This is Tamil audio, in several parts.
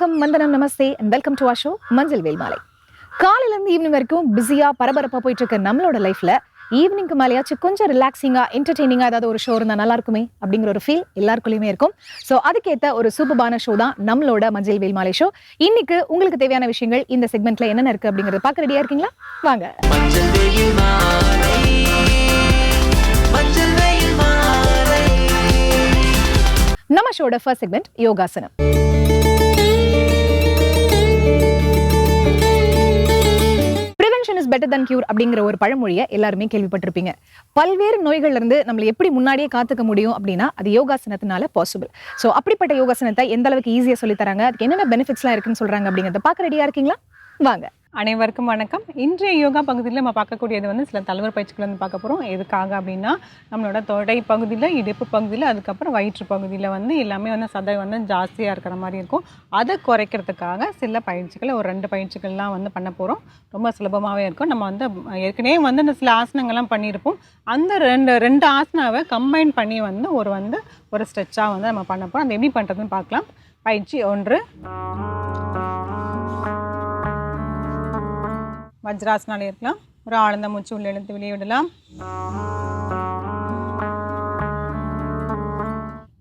வணக்கம். வந்தனம் namaste. And welcome to show Manjal Vel Malai. காலையில இருந்து ஈவினிங் வரைக்கும் பிஸியா பரபரப்பா போயிட்டு இருக்க நம்மளோட லைஃப்ல ஈவினிங்க்கு மேலேயாச்சும் கொஞ்சம் ரிலாக்ஸிங்கா என்டர்டெய்னிங்கா ஏதாவது ஒரு ஷோ இருந்தா நல்லா இருக்குமே அப்படிங்கிற ஒரு ஃபீல் எல்லாருக்குள்ளயுமே இருக்கும். ஸோ அதுக்கேத்த ஒரு சூப்பரான ஷோ தான் நம்மளோட மஞ்சள் வேல் மாலை ஷோ இன்னைக்கு உங்களுக்கு தேவையான விஷயங்கள் இந்த செக்மெண்ட்ல என்னென்ன இருக்கு அப்படிங்கறத பார்க்க ரெடியா இருக்கீங்களா? வாங்க. நம்ம ஷோட ஃபர்ஸ்ட் செக்மெண்ட் யோகாசனம். பெட்டர் தன் கியூர் அப்படிங்கிற ஒரு பழமொழியை எல்லாருமே கேள்விப்பட்டிருப்பீங்க. பல்வேறு நோய்கள்லேருந்து நம்மளை எப்படி முன்னாடியே காத்துக்க முடியும் அப்படின்னா அது யோகாசனத்தினால பாசிபிள் ஸோ அப்படிப்பட்ட யோகாசனத்தை எந்த அளவுக்கு ஈஸியாக சொல்லித்தராங்க அதுக்கு என்னென்ன பெனிஃபிட்ஸ்லாம் இருக்குன்னு சொல்றாங்க அப்படிங்கிறத பார்க்க ரெடியா இருக்கீங்களா? வாங்க. அனைவருக்கும் வணக்கம். இன்றைய யோகா பகுதியில் நம்ம பார்க்கக்கூடியது வந்து சில தலைவர் பயிற்சிகள் வந்து பார்க்க போகிறோம் எதுக்காக அப்படின்னா நம்மளோட தொடை பகுதியில் இடுப்பு பகுதியில் அதுக்கப்புறம் வயிற்று பகுதியில் வந்து எல்லாமே வந்து சதை வந்து ஜாஸ்தியாக இருக்கிற மாதிரி இருக்கும். அதை குறைக்கிறதுக்காக சில பயிற்சிகள் ஒரு ரெண்டு பயிற்சிகள்லாம் வந்து பண்ண போகிறோம் ரொம்ப சுலபமாகவே இருக்கும். நம்ம வந்து ஏற்கனவே வந்து இந்த சில ஆசனங்கள்லாம் பண்ணியிருப்போம். அந்த ரெண்டு ரெண்டு ஆசனாவை கம்பைன் பண்ணி வந்து ஒரு வந்து ஒரு ஸ்ட்ரெச்சாக வந்து நம்ம பண்ண போகிறோம் அது எப்படி பண்ணுறதுன்னு பார்க்கலாம். பயிற்சி ஒன்று. வஜ்ராசனால இருக்கலாம். ஒரு ஆழ்ந்த மூச்சு உள்ள இழுத்து வெளியே விடலாம்.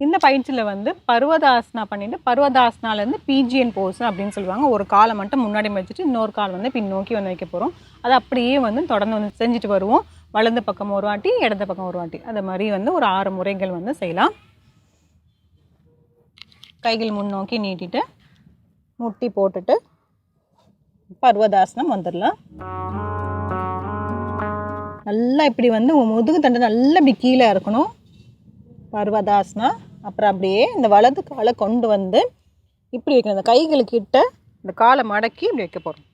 இந்த பயிற்சியில் வந்து பருவதாசனா பண்ணிட்டு பருவதாசனாலேருந்து பிஜிஎன் போஸ் அப்படின்னு சொல்லுவாங்க. ஒரு காலை மட்டும் முன்னாடி வச்சுட்டு இன்னொரு கால் வந்து பின்னோக்கி வந்து வைக்க போகிறோம் அது அப்படியே வந்து தொடர்ந்து வந்து செஞ்சுட்டு வருவோம். வலது பக்கம் ஒரு வாட்டி இடது பக்கம் ஒரு வாட்டி. அது மாதிரி வந்து ஒரு ஆறு முறைகள் வந்து செய்யலாம். கைகள் முன்னோக்கி நீட்டிட்டு முட்டி போட்டுட்டு பர்வதாசனம் வந்துடலாம். நல்லா இப்படி வந்து முதுகு தண்டு நல்லா இப்படி கீழே இருக்கணும் பர்வதாசனா அப்புறம் அப்படியே இந்த வலது காலை கொண்டு வந்து இப்படி வைக்கணும். இந்த கைகளுக்கிட்ட இந்த காலை மடக்கி இப்படி வைக்க போகிறோம்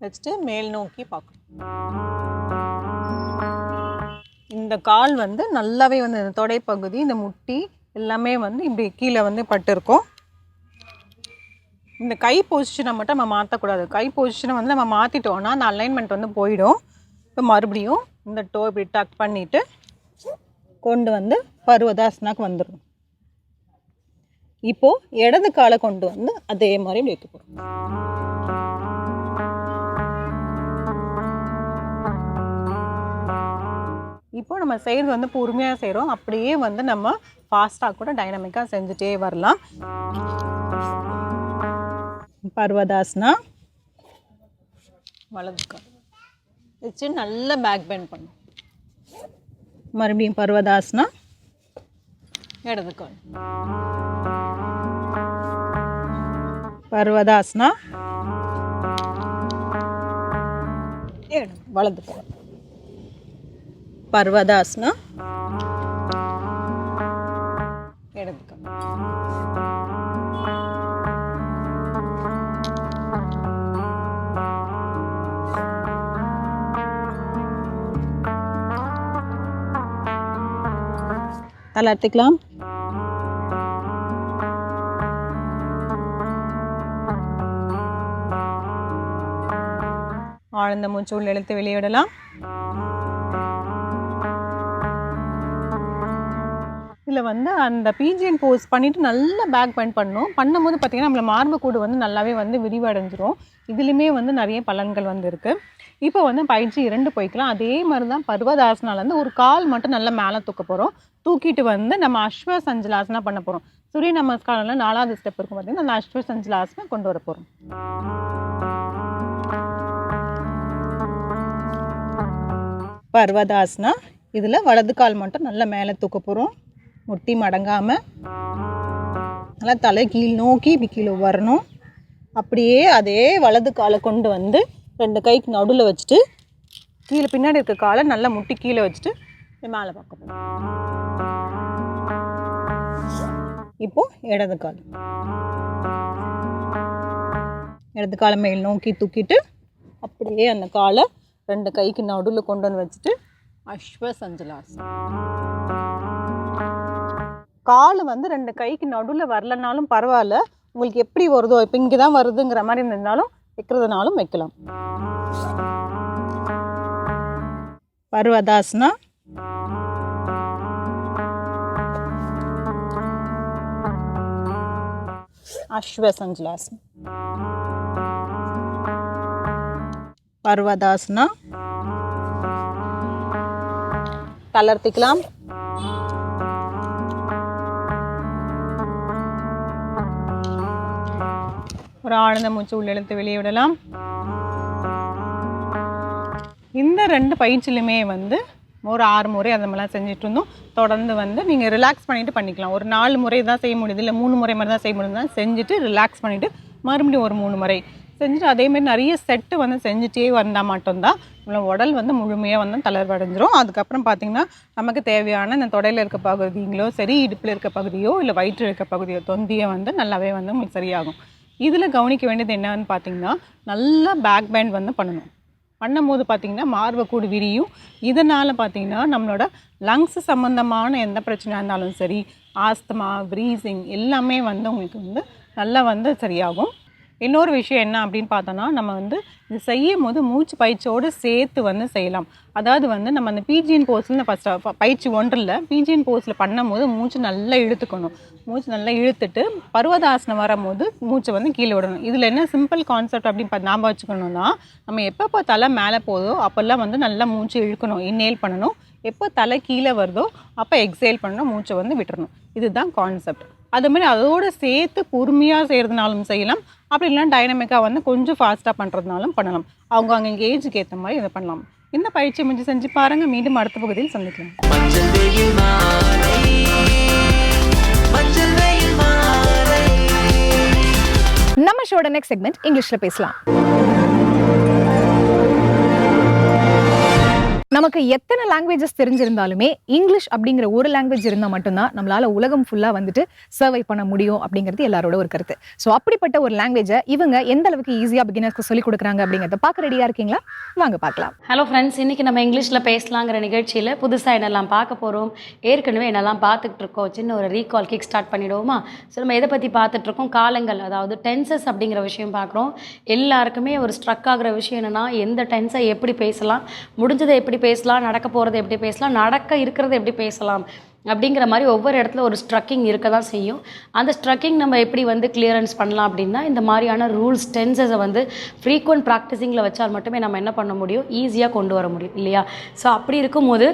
வச்சுட்டு மேல் நோக்கி பார்க்கணும். இந்த கால் வந்து நல்லாவே வந்து இந்த தொடைப்பகுதி இந்த முட்டி எல்லாமே வந்து இப்படி கீழே வந்து பட்டிருக்கும் இந்த கை பொசிஷனை மட்டும் நம்ம மாற்றக்கூடாது கை பொசிஷனை வந்து நம்ம மாற்றிட்டோம்னா அந்த அலைன்மெண்ட் வந்து போயிடும். இப்போ மறுபடியும் இந்த டோ இப்படி டக் பண்ணிவிட்டு கொண்டு வந்து பருவதாசனாக்கு வந்துடும் இப்போது இடது காலை கொண்டு வந்து அதே மாதிரி இப்படி வைக்க போகிறோம் இப்போ நம்ம செய்கிறது வந்து பொறுமையாக செய்கிறோம் அப்படியே வந்து நம்ம ஃபாஸ்ட்டாக கூட டைனமிக்காக செஞ்சுட்டே வரலாம். பர்வதாஸ்னா? வலது கால் வச்சு நல்லா பேக் பெண்ட் பண்ணும் மறுபடியும் பர்வதாஸ்னா? இடது கால் பர்வதாஸ்னா? இடம் வலது கால் பர்வதாஸ்னா? தளர்த்திக்கலாம் ஆழ்ந்த மூச்சு உள்ள இழுத்து வெளியிடலாம். விடலாம் இதில் வந்து அந்த பிஜிஎன் போஸ் பண்ணிவிட்டு நல்லா பேக் பெண்ட் பண்ணோம் பண்ணும்போது பார்த்திங்கன்னா நம்மளை மார்பு கூடு வந்து நல்லாவே வந்து விரிவடைஞ்சிரும். இதுலேயுமே வந்து நிறைய பலன்கள் வந்து இருக்குது இப்போ வந்து பயிற்சி இரண்டு போய்க்கலாம். அதே மாதிரி தான் பர்வதாசனால வந்து ஒரு கால் மட்டும் நல்லா மேலே தூக்க போகிறோம் தூக்கிட்டு வந்து நம்ம அஸ்வ சஞ்சலாசனா பண்ண போகிறோம் சூரிய நமஸ்காரம்ல நாலாவது ஸ்டெப் இருக்கும் பார்த்தீங்கன்னா அந்த அஸ்வ சஞ்சலாசனா கொண்டு வர போகிறோம் பர்வதாசனா இதில் வலது கால் மட்டும் நல்லா மேலே தூக்க போகிறோம் முட்டி மடங்காமல் நல்லா தலை கீழ் நோக்கி இப்படி கீழே வரணும். அப்படியே அதே வலது காலை கொண்டு வந்து ரெண்டு கைக்கு நடுவில் வச்சுட்டு கீழே பின்னாடி இருக்க காலை நல்லா முட்டி கீழே வச்சுட்டு மேலே பார்க்க போகணும் இப்போ இடது கால். இடது காலை மேல் நோக்கி தூக்கிட்டு அப்படியே அந்த காலை ரெண்டு கைக்கு நடுவில் கொண்டு வந்து வச்சுட்டு அஸ்வ சஞ்சலாசனம் கால் வந்து ரெண்டு கைக்கு நடுவில் வரலனாலும் பரவாயில்ல. உங்களுக்கு எப்படி வருதோ இப்போ இங்கே தான் வருதுங்கிற மாதிரி இருந்தாலும் வைக்கிறதுனாலும் வைக்கலாம். பர்வதாசனா? அஸ்வசஞ்சலாசனம். பர்வதாசனா? தளர்த்திக்கலாம். ஒரு ஆழ்ந்த மூச்சு உள்ளெழுத்து வெளியே விடலாம். இந்த ரெண்டு பயிற்சியிலுமே வந்து ஒரு ஆறு முறை அந்த மாதிரிலாம் செஞ்சுட்டு இருந்தோம் தொடர்ந்து வந்து நீங்கள் ரிலாக்ஸ் பண்ணிவிட்டு பண்ணிக்கலாம். ஒரு நாலு முறை தான் செய்ய முடியுது. இல்லை மூணு முறை மாதிரி தான் செய்ய முடியுது தான் செஞ்சுட்டு ரிலாக்ஸ் பண்ணிவிட்டு மறுபடியும் ஒரு மூணு முறை. செஞ்சுட்டு அதேமாதிரி நிறைய செட்டு வந்து செஞ்சுட்டே வந்தால் மட்டும்தான் நம்ம உடல் வந்து முழுமையாக வந்து தளர்வடைஞ்சிரும். அதுக்கப்புறம் பார்த்திங்கன்னா நமக்கு தேவையான இந்த தொடையில் இருக்க பகுதிங்களோ சரி இடுப்பில் இருக்க பகுதியோ இல்லை வயிற்றில் இருக்க பகுதியோ தொந்தியோ வந்து நல்லாவே வந்து உங்களுக்கு சரியாகும். இதில் கவனிக்க வேண்டியது என்னன்னு பார்த்தீங்கன்னா நல்லா பேக் பேண்ட் வந்து பண்ணணும். பண்ணும்போது பார்த்தீங்கன்னா மார்பை கூடு விரியும். இதனால் பார்த்தீங்கன்னா நம்மளோட லங்ஸ் சம்மந்தமான எந்த பிரச்சனையாக இருந்தாலும் சரி ஆஸ்துமா ப்ரீசிங் எல்லாமே வந்து உங்களுக்கு வந்து நல்லா வந்து சரியாகும். இன்னொரு விஷயம் என்ன அப்படின்னு பார்த்தோன்னா நம்ம வந்து இது செய்யும் போது மூச்சு பயிற்சியோடு சேர்த்து வந்து செய்யலாம். அதாவது வந்து நம்ம அந்த பிஜிஎன் போஸில் ஃபஸ்ட்டு பயிற்சி ஒன்றில் பிஜிஎன் போஸில் பண்ணும்போது மூச்சு நல்லா இழுத்துக்கணும். மூச்சு நல்லா இழுத்துட்டு பருவதாசனம் வரும்போது மூச்சை வந்து கீழே விடணும். இதில் என்ன சிம்பிள் கான்செப்ட் அப்படின்னு பா- ஞாபகம் வச்சுக்கணும்னா நம்ம எப்பப்போ தலை மேலே போதோ அப்போல்லாம் வந்து நல்லா மூச்சு இழுக்கணும். இன்னேல் பண்ணணும். எப்போ தலை கீழே வருதோ அப்போ எக்ஸேல் பண்ணணும். மூச்சை வந்து விட்டுறணும். இதுதான் கான்செப்ட் அது மாதிரி அதோடு சேர்த்து பொறுமையாக செய்கிறதுனாலும் செய்யலாம். அப்படி இல்லைன்னா டைனமிக்காக வந்து கொஞ்சம் ஃபாஸ்ட்டாக பண்ணுறதுனாலும் பண்ணலாம். அவங்க அவங்க ஏஜுக்கு ஏற்ற மாதிரி இதை பண்ணலாம். இந்த பயிற்சி முடிஞ்சு செஞ்சு பாருங்கள் மீண்டும் அடுத்த பகுதியில் சந்திக்கலாம். நம்ம ஷோட நெக்ஸ்ட் செக்மெண்ட் இங்கிலீஷ்ல பேசலாம். நமக்கு எத்தனை லாங்குவேஜஸ் தெரிஞ்சிருந்தாலுமே இங்கிலீஷ் அப்படிங்கிற ஒரு லாங்குவேஜ் இருந்தால் மட்டும்தான் நம்மளால உலகம் ஃபுல்லாக வந்துட்டு சர்வை பண்ண முடியும் அப்படிங்கிறது எல்லாரோட ஒரு கருத்து. ஸோ அப்படிப்பட்ட ஒரு லாங்குவேஜை இவங்க எந்த அளவுக்கு ஈஸியாக பிகினர்ஸ்க்கு சொல்லி கொடுக்குறாங்க அப்படிங்கிறத பார்க்க ரெடியாக இருக்கீங்களா? வாங்க பார்க்கலாம். ஹலோ ஃப்ரெண்ட்ஸ் இன்னைக்கு நம்ம இங்கிலீஷில் பேசலாங்கிற நிகழ்ச்சியில் புதுசாக என்னெல்லாம் பார்க்க போகிறோம் ஏற்கனவே என்னெல்லாம் பார்த்துட்டு இருக்கோம் சின்ன ஒரு ரீகால் கிக் ஸ்டார்ட் பண்ணிடுவோமா? ஸோ நம்ம எதை பற்றி பார்த்துட்டு இருக்கோம்? காலங்கள் அதாவது டென்சஸ் அப்படிங்கிற விஷயம் பார்க்குறோம். எல்லாருக்குமே ஒரு ஸ்ட்ரக் ஆகிற விஷயம் என்னென்னா எந்த டென்ஸை எப்படி பேசலாம் முடிஞ்சதை எப்படி பேசலாம் நடக்க போகிறது எப்படி பேசலாம் நடக்க இருக்கிறத எப்படி பேசலாம் அப்படிங்கிற மாதிரி ஒவ்வொரு இடத்துல ஒரு ஸ்ட்ரக்கிங் இருக்க தான் செய்யும். அந்த ஸ்ட்ரக்கிங் நம்ம எப்படி வந்து கிளியரன்ஸ் பண்ணலாம் அப்படின்னா இந்த மாதிரியான ரூல்ஸ் டென்சஸை வந்து ஃப்ரீக்வெண்ட் ப்ராக்டிஸிங்கில் வச்சால் மட்டுமே நம்ம என்ன பண்ண முடியும்? ஈஸியாக கொண்டு வர முடியும் இல்லையா? ஸோ அப்படி இருக்கும்போது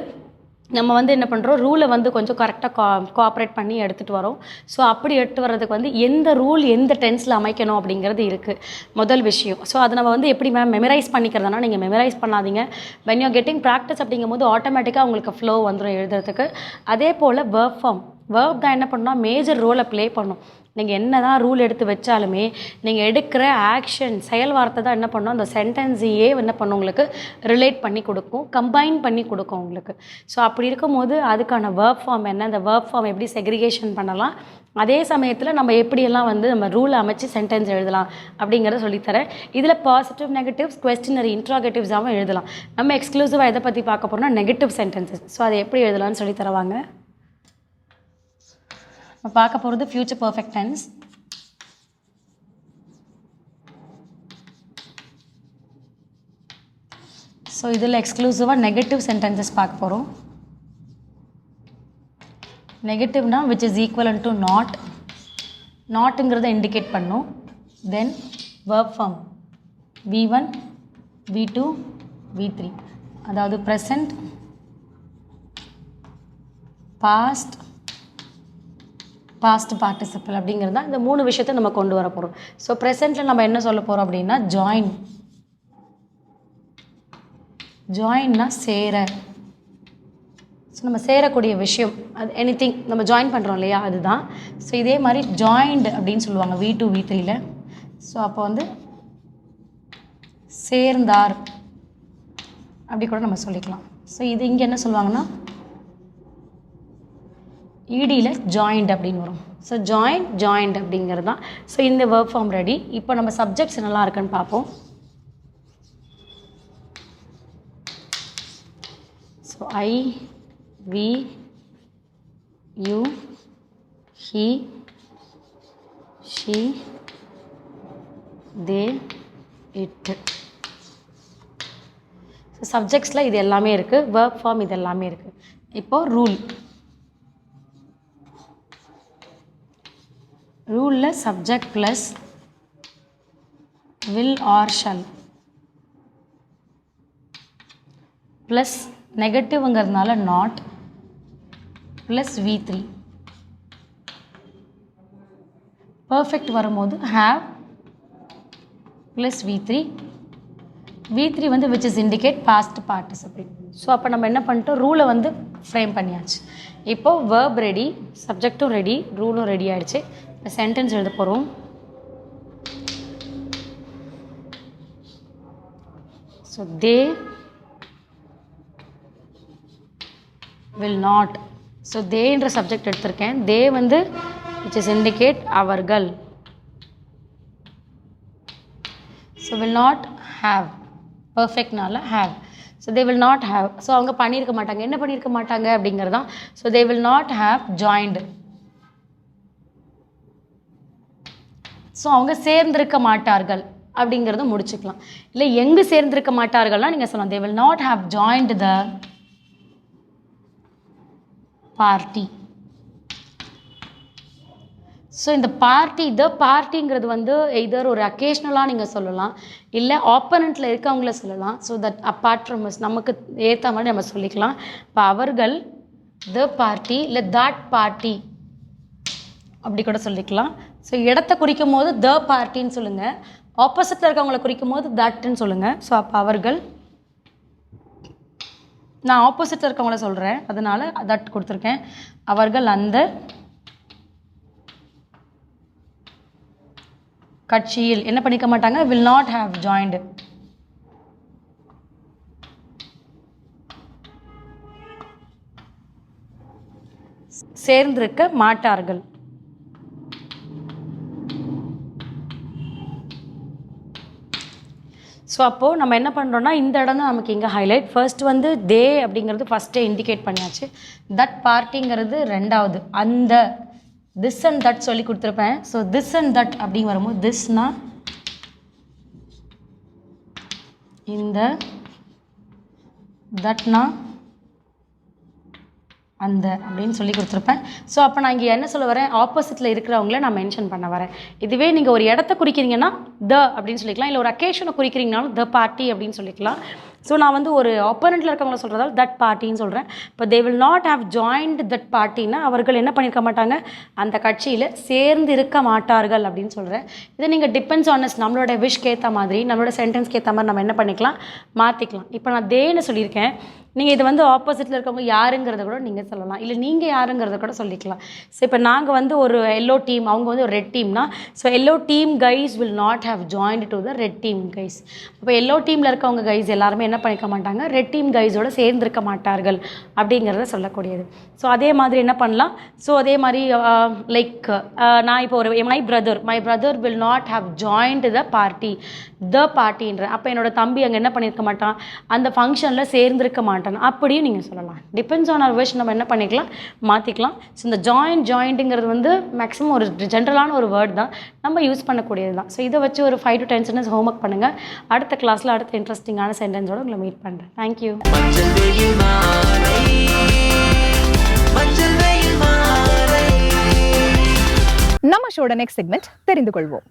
நம்ம வந்து என்ன பண்ணுறோம் ரூலை வந்து கொஞ்சம் கரெக்டாக கா கோஆப்ரேட் பண்ணி எடுத்துகிட்டு வரோம். ஸோ அப்படி எடுத்து வர்றதுக்கு வந்து எந்த ரூல் எந்த டென்ஸில் அமைக்கணும் அப்படிங்கிறது இருக்குது முதல் விஷயம். ஸோ அதை நம்ம வந்து எப்படி மேம் மெமரைஸ் பண்ணிக்கிறதுனா நீங்கள் மெமரைஸ் பண்ணாதீங்க. வென் யூ கெட்டிங் ப்ராக்டிஸ் அப்படிங்கும்போது ஆட்டோமேட்டிக்காக உங்களுக்கு ஃப்ளோ வந்துடும் எழுதுறதுக்கு. அதே போல் வேர்ப் ஃபார்ம் வேர்ப் தான் என்ன பண்ணால் மேஜர் ரோலை ப்ளே பண்ணும். நீங்கள் என்ன தான் ரூல் எடுத்து வச்சாலுமே நீங்கள் எடுக்கிற ஆக்ஷன் செயல் வார்த்தை தான் என்ன பண்ணும்? அந்த சென்டென்ஸையே என்ன பண்ணும் உங்களுக்கு? ரிலேட் பண்ணி கொடுக்கும் கம்பைன் பண்ணி கொடுக்கும் உங்களுக்கு. ஸோ அப்படி இருக்கும்போது அதுக்கான ஒர்க் ஃபார்ம் என்ன? அந்த ஒர்க் ஃபார்ம் எப்படி செக்ரிகேஷன் பண்ணலாம்? அதே சமயத்தில் நம்ம எப்படியெல்லாம் வந்து நம்ம ரூல் அமைச்சு சென்டென்ஸ் எழுதலாம் அப்படிங்கிறத சொல்லித்தரேன். இதில் பாசிட்டிவ் நெகட்டிவ்ஸ் கொஸ்டினரி இன்ட்ராகேட்டிவ்ஸாகவும் எழுதலாம். நம்ம எக்ஸ்க்ளூசிவாக எதை பற்றி பார்க்க போகிறோம்னா நெகட்டிவ் சென்டென்சஸ் ஸோ அதை எப்படி எழுதலாம்னு சொல்லி தருவாங்க நம்ம பார்க்க போகிறது ஃப்யூச்சர் பர்ஃபெக்ட் டென்ஸ் ஸோ இதில் எக்ஸ்க்ளூசிவாக நெகட்டிவ் சென்டென்சஸ் பார்க்க போகிறோம் நெகட்டிவ்னா which is equivalent to not நாட்டுங்கிறத indicate பண்ணும். Then verb form V one V two V three அதாவது ப்ரெசண்ட் பாஸ்ட் பாஸ்ட் பார்ட்டிசிபிள் அப்படிங்கிறது தான் இந்த மூணு விஷயத்தை நம்ம கொண்டு வர போகிறோம் ஸோ ப்ரெசென்ட்டில் நம்ம என்ன சொல்ல போகிறோம் அப்படின்னா ஜாயின் ஜாயின்னா சேர. ஸோ நம்ம சேரக்கூடிய விஷயம் அது எனி திங் நம்ம ஜாயின் பண்ணுறோம் இல்லையா அதுதான். ஸோ இதே மாதிரி ஜாயின்டு அப்படின்னு சொல்லுவாங்க வி டூ வி த்ரீயில் ஸோ அப்போ வந்து சேர்ந்தார். அப்படி கூட நம்ம சொல்லிக்கலாம். ஸோ இது இங்கே என்ன சொல்லுவாங்கன்னா இடியில் ஜாயிண்ட் அப்படின்னு வரும். ஸோ ஜாயிண்ட் ஜாயிண்ட் அப்படிங்கிறது தான். ஸோ இந்த ஒர்க் ஃபார்ம் ரெடி இப்போ நம்ம சப்ஜெக்ட்ஸ் என்னெல்லாம் இருக்குன்னு பார்ப்போம். So I we you he she they it so சப்ஜெக்ட்ஸில் இது எல்லாமே இருக்குது ஒர்க் ஃபார்ம் இது எல்லாமே இருக்குது இப்போது rule ரூலில் subject plus will or shall plus நெகட்டிவ்ங்கிறதுனால not plus V three perfect வரும்போது have plus V three V three வந்து which is indicate past participle so அப்போ நம்ம என்ன பண்ணிட்டோம்? ரூலை வந்து ஃப்ரேம் பண்ணியாச்சு. இப்போது வேர்ப் ரெடி சப்ஜெக்டும் ரெடி ரூலும் ரெடி ஆகிடுச்சு சென்டென்ஸ் எழுத போகிறோம் so they will not so தேன்ற subject எடுத்திருக்கேன். தே வந்து விச் இஸ் இண்டிகேட் அவர்கள். So will not have பர்ஃபெக்ட்னால have so they will not have so அவங்க பண்ணியிருக்க மாட்டாங்க. என்ன பண்ணியிருக்க மாட்டாங்க அப்படிங்கிறது தான் so they will not have joined so அவங்க சேர்ந்திருக்க மாட்டார்கள் அப்படிங்கிறத முடிச்சுக்கலாம். இல்லை எங்கு சேர்ந்திருக்க மாட்டார்கள்னா நீங்கள் சொல்லலாம் they will not have joined the party so இந்த பார்ட்டி த பார்ட்டிங்கிறது வந்து இதர் ஒரு அக்கேஷ்னலாக நீங்கள் சொல்லலாம் இல்லை ஆப்பனண்ட்டில் இருக்கவங்கள சொல்லலாம். ஸோ தட் அப்பார்ட் ஃப்ரம் நமக்கு ஏற்ற மாதிரி நம்ம சொல்லிக்கலாம். இப்போ அவர்கள் த பார்ட்டி இல்லை தட் பார்ட்டி அப்படி கூட சொல்லிக்கலாம். ஸோ இடத்த குறிக்கும் போது த பார்ட்டின்னு சொல்லுங்கள் ஆப்போசிட்டில் இருக்கவங்கள குறிக்கும் போது தட்டுன்னு சொல்லுங்கள் ஸோ அப்போ அவர்கள் நான் ஆப்போசிட்டில் இருக்கவங்கள சொல்கிறேன் அதனால் தட் கொடுத்துருக்கேன். அவர்கள் அந்த கட்சியில் என்ன பண்ணிக்க மாட்டாங்க? வில் நாட் ஹாவ் ஜாயின்டு சேர்ந்திருக்க மாட்டார்கள். ஸோ அப்போது நம்ம என்ன பண்ணுறோன்னா இந்த இடம் தான் நமக்கு இங்கே ஹைலைட் ஃபர்ஸ்ட் வந்து தே அப்படிங்கிறது ஃபஸ்ட்டே இண்டிகேட் பண்ணியாச்சு. தட் பார்ட்டிங்கிறது ரெண்டாவது. அந்த திஸ் அண்ட் தட் சொல்லி கொடுத்துருப்பேன். ஸோ திஸ் அண்ட் தட் அப்படிங்க வரும்போது திஸ்னா இந்த தட்னா அந்த அப்படின்னு சொல்லி கொடுத்துருப்பேன். ஸோ அப்போ நான் இங்கே என்ன சொல்ல வரேன்? ஆப்போசிட்டில் இருக்கிறவங்கள நான் மென்ஷன் பண்ண வரேன். இதுவே நீங்கள் ஒரு இடத்த குறிக்கிறீங்கன்னா த அப்படின்னு சொல்லிக்கலாம். இல்லை ஒரு அக்கேஷனை குறிக்கிறீங்கனாலும் த பார்ட்டி அப்படின்னு சொல்லிக்கலாம். ஸோ நான் வந்து ஒரு ஆப்போனண்ட்டில் இருக்கவங்கள சொல்கிறதால தட் பார்ட்டின்னு சொல்கிறேன் இப்போ they will not have joined that பார்ட்டின்னா அவர்கள் என்ன பண்ணியிருக்க மாட்டாங்க? அந்த கட்சியில் சேர்ந்து இருக்க மாட்டார்கள் அப்படின்னு சொல்கிறேன் இதை நீங்கள் டிபெண்ட்ஸ் ஆனஸ் நம்மளோட விஷ் ஏற்ற மாதிரி நம்மளோட சென்டென்ஸ்க்கு ஏற்ற மாதிரி நம்ம என்ன பண்ணிக்கலாம்? மாற்றிக்கலாம் இப்போ நான் தேன்னு சொல்லியிருக்கேன். நீங்கள் இது வந்து ஆப்போசிட்டில் இருக்கவங்க யாருங்கிறத கூட நீங்கள் சொல்லலாம். இல்லை நீங்கள் யாருங்கிறத கூட சொல்லிக்கலாம். ஸோ இப்போ நாங்கள் வந்து ஒரு எல்லோ டீம் அவங்க வந்து ஒரு red டீம்னா so yellow team guys will not have joined to the red team guys இப்போ எல்லோ டீமில் இருக்கவங்க கைஸ் எல்லாருமே என்ன பண்ணிக்க மாட்டாங்க? ரெட் டீம் கைஸோடு சேர்ந்திருக்க மாட்டார்கள் அப்படிங்கிறத சொல்லக்கூடியது. ஸோ அதே மாதிரி என்ன பண்ணலாம்? ஸோ அதே மாதிரி லைக் நான் இப்போ ஒரு my brother my brother will not have joined the party the பார்ட்டின்ற அப்போ என்னோட தம்பி அங்கே என்ன பண்ணியிருக்க மாட்டான்? அந்த ஃபங்க்ஷனில் சேர்ந்திருக்க மாட்டான். அப்படியும் நீங்கள் சொல்லலாம். டிபெண்ட்ஸ் ஆன் அவர் விஷ் நம்ம என்ன பண்ணிக்கலாம்? மாற்றிக்கலாம் ஸோ இந்த ஜாயிண்ட் ஜாயிண்ட்டுங்கிறது வந்து மேக்ஸிமம் ஒரு ஜென்ரலான ஒரு வேர்ட் தான். நம்ம யூஸ் பண்ணக்கூடியது தான். ஸோ இதை வச்சு ஒரு five to ten sentence homework பண்ணுங்கள் அடுத்த கிளாஸில் அடுத்த இன்ட்ரெஸ்டிங்கான சென்டென்ஸோட உங்களை மீட் பண்ணுறேன் தேங்க்யூ நம்ம ஷோட நெக்ஸ்ட் செக்மெண்ட் தெரிந்து கொள்வோம்.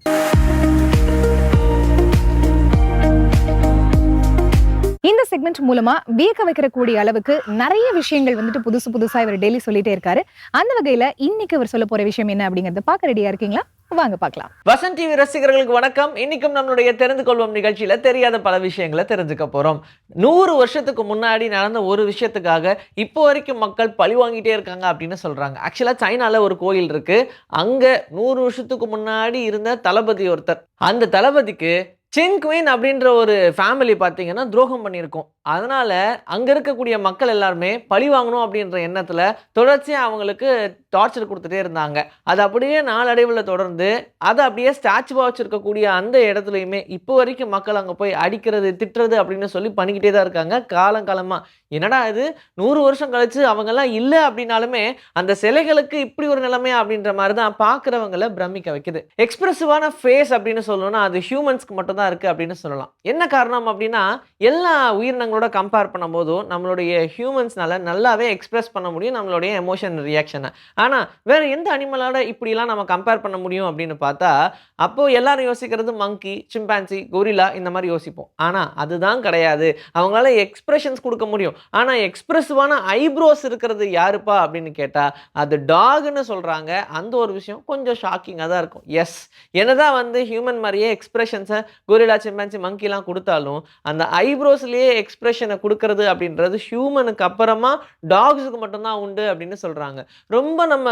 இந்த செக்மெண்ட் மூலமா வியக்க வைக்கக்கூடிய அளவுக்கு நிறைய விஷயங்கள் வந்துட்டு புதுசு புதுசா இவர் டெய்லி சொல்லிட்டே இருக்காரு. அந்த வகையில இன்னைக்கு அவர் சொல்ல போற விஷயம் என்ன அப்படிங்கறத பார்க்க ரெடியா இருக்கீங்களா? வாங்க பார்க்கலாம். வசன் டிவி ரசிகர்களுக்கு வணக்கம். இன்னைக்கும் நம்மளுடைய தெரிந்து கொள்வோம் நிகழ்ச்சியில தெரியாத பல விஷயங்களை தெரிஞ்சுக்க போறோம். நூறு வருஷத்துக்கு முன்னாடி நடந்த ஒரு விஷயத்துக்காக இப்போ வரைக்கும் மக்கள் பழி வாங்கிட்டே இருக்காங்க அப்படின்னு சொல்றாங்க. ஆக்சுவலா சைனால ஒரு கோயில் இருக்கு. அங்க நூறு வருஷத்துக்கு முன்னாடி இருந்த தளபதி ஒருத்தர். அந்த தளபதிக்கு சின் குயின் அப்படின்ற ஒரு ஃபேமிலி பார்த்தீங்கன்னா துரோகம் பண்ணியிருக்கோம். அதனால அங்கே இருக்கக்கூடிய மக்கள் எல்லாருமே பழி வாங்கணும் அப்படின்ற எண்ணத்தில் தொடர்ச்சியாக அவங்களுக்கு டார்ச்சர் கொடுத்துட்டே இருந்தாங்க. அது அப்படியே நாளடைவில் தொடர்ந்து அதை அப்படியே ஸ்டாச்சுவாக வச்சுருக்கக்கூடிய அந்த இடத்துலையுமே இப்போ வரைக்கும் மக்கள் அங்கே போய் அடிக்கிறது திட்டுறது அப்படின்னு சொல்லி பண்ணிக்கிட்டே தான் இருக்காங்க. காலம் காலமாக என்னடா இது? நூறு வருஷம் கழிச்சு அவங்கெல்லாம் இல்லை அப்படின்னாலுமே அந்த சிலைகளுக்கு இப்படி ஒரு நிலைமை அப்படின்ற மாதிரி தான் பார்க்குறவங்கள பிரமிக்க வைக்குது. எக்ஸ்பிரசிவான ஃபேஸ் அப்படின்னு சொல்லணும்னா அது ஹியூமன்ஸ்க்கு மட்டும் தான் இருக்குது அப்படின்னு சொல்லலாம். என்ன காரணம் அப்படின்னா எல்லா உயிரினங்களோட கம்பேர் பண்ணும்போதும் நம்மளுடைய ஹியூமன்ஸ்னால நல்லாவே எக்ஸ்பிரஸ் பண்ண முடியும் நம்மளுடைய எமோஷன் ரியாக்ஷனை ஆனால் வேற எந்த அனிமலோட இப்படிலாம் நம்ம கம்பேர் பண்ண முடியும் அப்படின்னு பார்த்தா அப்போ எல்லாரும் யோசிக்கிறது மங்கி சிம்பான்சி கொரிலா இந்த மாதிரி யோசிப்போம். ஆனால் அதுதான் கிடையாது. அவங்களால எக்ஸ்பிரஷன்ஸ் கொடுக்க முடியும். ஆனால் எக்ஸ்பிரசிவான ஐப்ரோஸ் இருக்கிறது யாருப்பா அப்படின்னு கேட்டால் அது டாக்னு சொல்கிறாங்க அந்த ஒரு விஷயம் கொஞ்சம் ஷாக்கிங்காக தான் இருக்கும். எஸ் என்னதான் வந்து ஹியூமன் மாதிரியே எக்ஸ்பிரஷன்ஸை கொரிலா சிம்பான்சி மங்கிலாம் கொடுத்தாலும் அந்த ஐப்ரோஸ்லேயே எக்ஸ்பிரஷனை கொடுக்கறது அப்படின்றது ஹியூமனுக்கு அப்புறமா டாக்ஸுக்கு மட்டும்தான் உண்டு அப்படின்னு சொல்கிறாங்க ரொம்ப நம்ம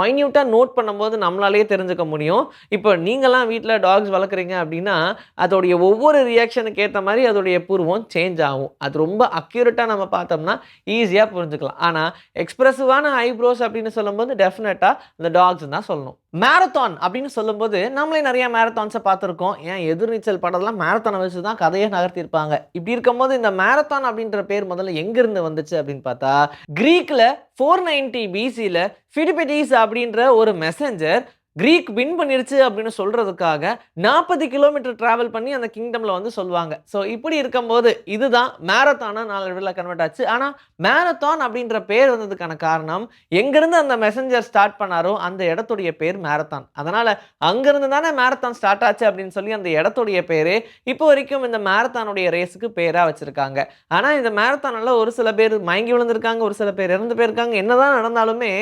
மைன்யூட்டாக நோட் பண்ணும்போது நம்மளாலேயே தெரிஞ்சுக்க முடியும். இப்போ நீங்களாம் வீட்டில் டாக்ஸ் வளர்க்குறீங்க அப்படின்னா அதோடைய ஒவ்வொரு ரியாக்ஷனுக்கு ஏற்ற மாதிரி அதோடைய பூர்வம் சேஞ்ச் ஆகும். அது ரொம்ப அக்யூரேட்டாக நம்ம பார்த்தோம்னா ஈஸியாக புரிஞ்சுக்கலாம். ஆனால் எக்ஸ்பிரசிவான ஐப்ரோஸ் அப்படின்னு சொல்லும்போது டெஃபினட்டாக இந்த டாக்ஸ் தான் சொல்லணும். மேரத்தான் அப்படின்னு சொல்லும்போது நம்மளே நிறைய மேரத்தான்ஸை பார்த்துருக்கோம். ஏன் எதிர்நீச்சல் படம்லாம் மேரத்தானை வச்சு தான் கதையை நகர்த்தியிருப்பாங்க. இப்படி இருக்கும்போது இந்த மேரத்தான் அப்படின்ற பேர் முதல்ல எங்கேருந்து வந்துச்சு அப்படின்னு பார்த்தா கிரீக்கில் ஃபோர் நைன்டி பிசியில் ஃபிடிபெடிஸ் அப்படின்ற ஒரு மெசஞ்சர் கிரீக் வின் பண்ணிருச்சு அப்படின்னு சொல்றதுக்காக நாற்பது கிலோமீட்டர் டிராவல் பண்ணி அந்த கிங்டம்ல வந்து சொல்லுவாங்க. ஸோ இப்படி இருக்கும்போது இதுதான் மேரத்தானா நாளடைவில் கன்வெர்ட் ஆச்சு. ஆனால் மேரத்தான் அப்படின்ற பேர் வந்ததுக்கான காரணம் எங்கிருந்து அந்த மெசஞ்சர் ஸ்டார்ட் பண்ணாரோ அந்த இடத்துடைய பேர் மேரத்தான் அதனால அங்கிருந்து தானே மேரத்தான் ஸ்டார்ட் ஆச்சு அப்படின்னு சொல்லி அந்த இடத்துடைய பேர் இப்போ வரைக்கும் இந்த மேரத்தானுடைய ரேஸுக்கு பேராக வச்சிருக்காங்க. ஆனால் இந்த மேரத்தானில் ஒரு சில பேர் மயங்கி விழுந்திருக்காங்க ஒரு சில பேர் இறந்து போயிருக்காங்க. என்னதான் நடந்தாலுமே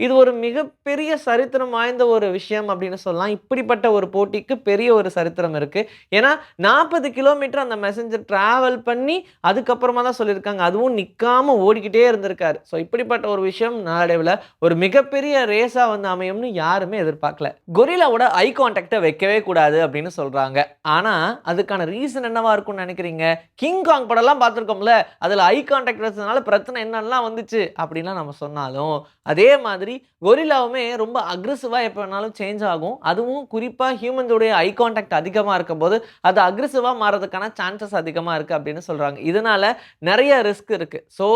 இது ஒரு மிகப்பெரிய சரித்திரம் வாய்ந்த ஒரு விஷயம் அப்படின்னு சொல்லலாம். இப்படிப்பட்ட ஒரு போட்டிக்கு பெரிய ஒரு சரித்திரம் இருக்குது ஏன்னா நாற்பது கிலோமீட்டர் அந்த மெசஞ்சர் ட்ராவல் பண்ணி அதுக்கப்புறமா தான் சொல்லியிருக்காங்க. அதுவும் நிற்காமல் ஓடிக்கிட்டே இருந்திருக்காரு. ஸோ இப்படிப்பட்ட ஒரு விஷயம் நாளடைவில் ஒரு மிகப்பெரிய ரேஸாக வந்து அமையும்னு யாருமே எதிர்பார்க்கல. கொரிலாவோட ஐ கான்டாக்டை வைக்கவே கூடாது அப்படின்னு சொல்கிறாங்க ஆனால் அதுக்கான ரீசன் என்னவாக இருக்கும்னு நினைக்கிறீங்க? கிங் காங் படம்லாம் பார்த்துருக்கோம்ல. அதில் ஐ கான்டாக்ட் வச்சதுனால பிரச்சனை என்னெல்லாம் வந்துச்சு? அப்படின்லாம் நம்ம சொன்னாலும் அதே மாதிரி கொரில்லாவுமே ரொம்ப அக்ரெசிவாக எப்போ வேணாலும் சேஞ்ச் ஆகும். அதுவும் குறிப்பாக ஹியூமன்ஸுடைய ஐ கான்டாக்ட் அதிகமாக இருக்கும்போது அது அக்ரெசிவாக மாறதுக்கான சான்சஸ் அதிகமாக இருக்குது அப்படின்னு சொல்கிறாங்க இதனால் நிறைய ரிஸ்க் இருக்குது ஸோ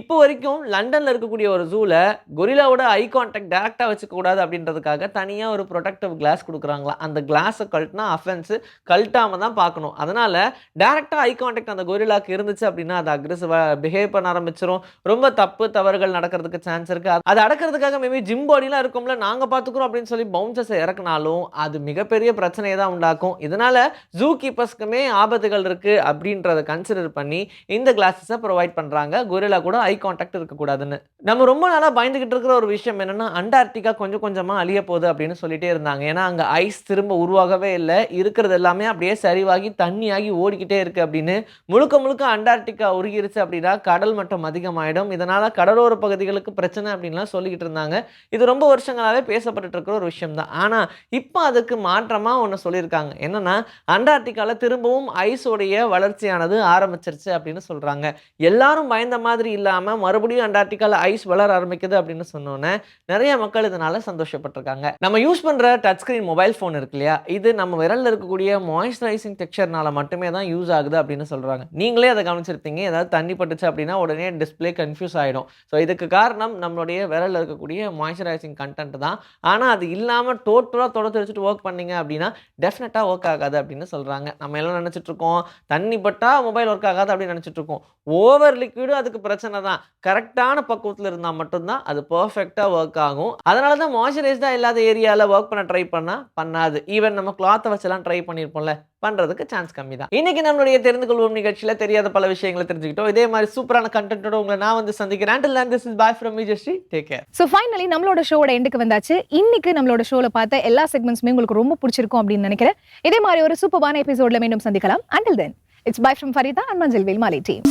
இப்போ வரைக்கும் லண்டனில் இருக்கக்கூடிய ஒரு ஜூவில் கொரில்லாவோட ஐ கான்டாக்ட் டேரெக்டாக வச்சுக்கூடாது அப்படின்றதுக்காக தனியாக ஒரு ப்ரொடக்டிவ் கிளாஸ் கொடுக்குறாங்களா? அந்த கிளாஸை கழட்டினா அஃபென்ஸு கழட்டாம தான் பார்க்கணும். அதனால் டேரெக்டாக ஐ கான்டாக்ட் அந்த கொரில்லாக்கு இருந்துச்சு அப்படின்னா அது அக்ரெசிவாக பிஹேவ் பண்ண ஆரம்பிச்சிடும் ரொம்ப தப்பு தவறுகள் நடக்கிறதுக்கு சான்ஸ் இருக்குது அது அடக்கிறதுக்காக மேபி ஜிம் பாடிலாம் இருக்கும்ல நாங்கள் பார்த்துக்குறோம் அப்படின்னு சொல்லி பவுன்சர்ஸை இறக்குனாலும் அது மிகப்பெரிய பிரச்சனையை தான் உண்டாக்கும். இதனால் ஜூ கீப்பர்ஸ்க்குமே ஆபத்துகள் இருக்குது அப்படின்றத கன்சிடர் பண்ணி இந்த கிளாஸஸை ப்ரொவைட் பண்ணுறாங்க கொரில்லா கூட ஐ கான்டாக்ட் இருக்கக்கூடாதுன்னு. நம்ம ரொம்ப நாளாக பயந்துகிட்டு இருக்கிற ஒரு விஷயம் என்னென்னா அண்டார்டிகா கொஞ்சம் கொஞ்சமாக அழிய போகுது அப்படின்னு சொல்லிட்டே இருந்தாங்க. ஏன்னா அங்கே ஐஸ் திரும்ப உருவாகவே இல்லை. இருக்கிறது எல்லாமே அப்படியே சரிவாகி தண்ணியாகி ஓடிக்கிட்டே இருக்குது அப்படின்னு முழுக்க முழுக்க அண்டார்டிகா உருகிருச்சு அப்படின்னா கடல் மட்டம் அதிகமாகிடும் இதனால் கடலோர பகுதிகளுக்கு பிரச்சனை அப்படின்லாம் சொல்லிக்கிட்டு இருந்தாங்க. இது ரொம்ப வருஷங்களாகவே பேசப்பட்டுட்டு இருக்கிற ஒரு விஷயம் தான் ஆனால் இப்போ அதுக்கு மாற்றமாக ஒன்று சொல்லியிருக்காங்க. என்னன்னா அண்டார்டிகாவில் திரும்பவும் ஐஸோடைய வளர்ச்சியானது ஆரம்பிச்சிருச்சு அப்படின்னு சொல்கிறாங்க எல்லாரும் பயந்த மாதிரி இல்லாமல் மறுபடியும் அண்டார்டிகாவில் ஐஸ் வளர ஆரம்பிக்குது அப்படின்னு சொன்னோன்னே நிறைய மக்கள் இதனால் சந்தோஷப்பட்டிருக்காங்க. நம்ம யூஸ் பண்ணுற டச் ஸ்க்ரீன் மொபைல் ஃபோன் இருக்கு இல்லையா? இது நம்ம விரலில் இருக்கக்கூடிய மாய்ஸ்சரைசிங் டெக்ஸ்சர்னால மட்டுமே தான் யூஸ் ஆகுது அப்படின்னு சொல்கிறாங்க நீங்களே அதை கவனிச்சிருப்பீங்க. ஏதாவது தண்ணி பட்டுச்சு அப்படின்னா உடனே டிஸ்பிளே கன்ஃபியூஸ் ஆகிடும் ஸோ இதுக்கு காரணம் நம்மளுடைய விரலில் இருக்கக்கூடிய மாய்ஸ்சரைசிங் கண்டென்ட் தான். ஆனால் அது இல்லாமல் டோட்டலாக தொடர்ந்து வச்சுட்டு ஒர்க் பண்ணீங்க அப்படின்னா டெஃபினட்டாக ஒர்க் ஆகாது அப்படின்னு சொல்கிறாங்க நம்ம எல்லாம் நினச்சிட்ருக்கோம் தண்ணி பட்டால் மொபைல் ஒர்க் ஆகாது அப்படின்னு நினச்சிட்ருக்கோம் ஓவர் லிக்விடும் அதுக்கு பிரச்சனை தான். கரெக்டான பக்குவத்தில் இருந்தால் மட்டும்தான் அது பர்ஃபெக்டாக ஒர்க் ஆகும். அதனால தான் மாய்ஸ்சரைஸ்டாக இல்லாத ஏரியாவில் ஒர்க் பண்ண ட்ரை பண்ணால் பண்ணாது. ஈவன் நம்ம கிளாத்தை வச்செல்லாம் ட்ரை பண்ணியிருப்போம்ல பண்ணுறதுக்கு சான்ஸ் கம்மி தான் இன்னைக்கு நம்மளுடைய தெரிந்து கொள்வோம் நிகழ்ச்சியில் தெரியாத பல விஷயங்களை தெரிஞ்சுக்கிட்டோம். இதே மாதிரி சூப்பரான கண்டென்ட்டோட உங்களை நான் வந்து சந்திக்கிறேன். And this is bye from from take care so finally நம்மளோட ஷோட எண்டுக்கு வந்தாச்சு. இன்னைக்கு நம்மளோட ஷோவில் பார்த்த எல்லா செக்மெண்ட்ஸுமே உங்களுக்கு ரொம்ப பிடிச்சிருக்கும் அப்படின்னு நினைக்கிறேன். இதே மாதிரி ஒரு சூப்பரான எபிசோடில் மீண்டும் சந்திக்கலாம். Until then it's bye from Farida and Manjal Velmali team